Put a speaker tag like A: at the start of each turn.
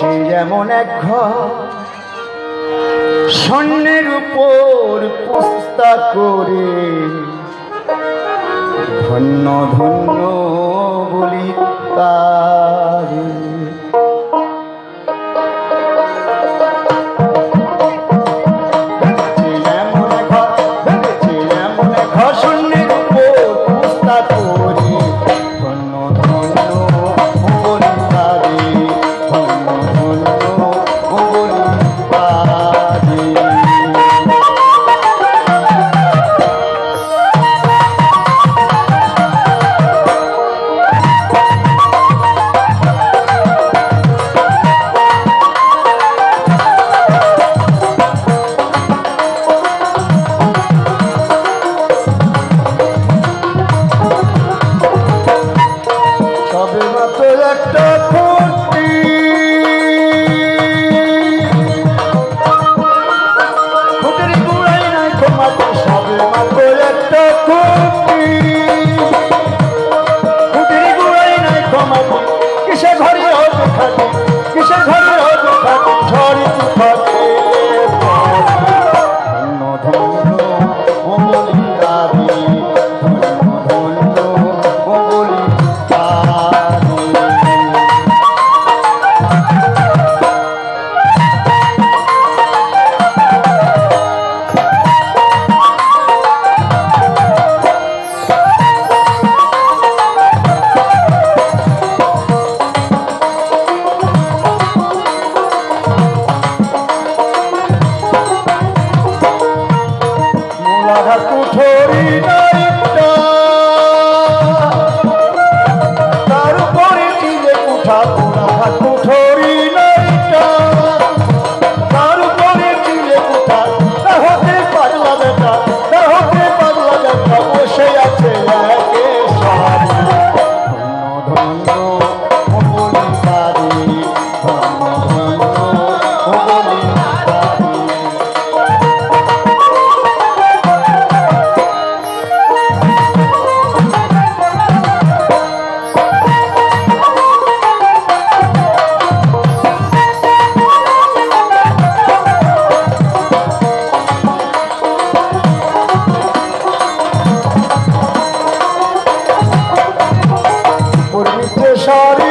A: সেই যেমন এক ঘর স্বর্ণের উপর পোস্তা করে ধন্য ধন্য my কুঠরি না কর্মীতে সারি